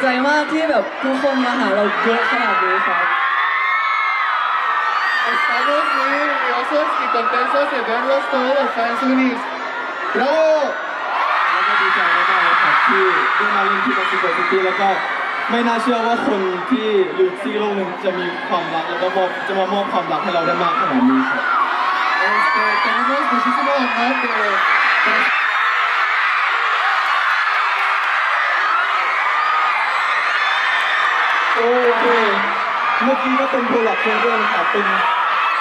ใจมากที่แบบทุกคนมาหาเราเยอะขนาดนี้ครับ Estamos muy nerviosos y contentos de verlos todos los fans unidos. ¡Bravo! แล้วก็ดีใจมากๆเลยครับที่ได้มาเล่นที่เม็กซิโกซิตี้แล้วก็ไม่น่าเชื่อว่าคนที่อยู่ซีโลกหนึ่งจะมีความรักแล้วก็มอบจะมามอบความรักให้เราได้มากขนาดนี้ครับ Este, tenemos muchísimo honor de... de- เมื่อกี้ก็เป็นโปรลักซิงเกิลครัเป็น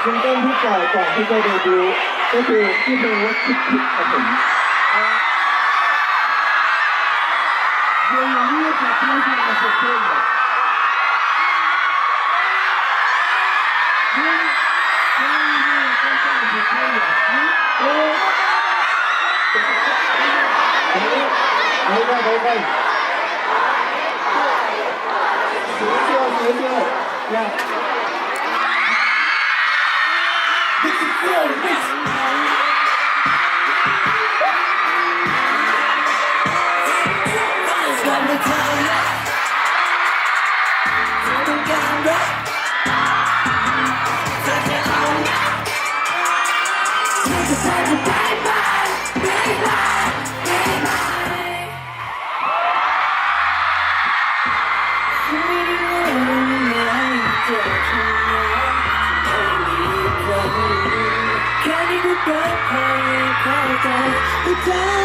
ซิงเกิลที่ปล่อยก่อนที่จะเดบิวต์ก็คือที่เพลงว่าคิดคิดครับผมเดี๋ยวเราเลือกจที่จะเล่นเอาได้เอได้ let's go. Yeah. This is for this. It's got me. 가.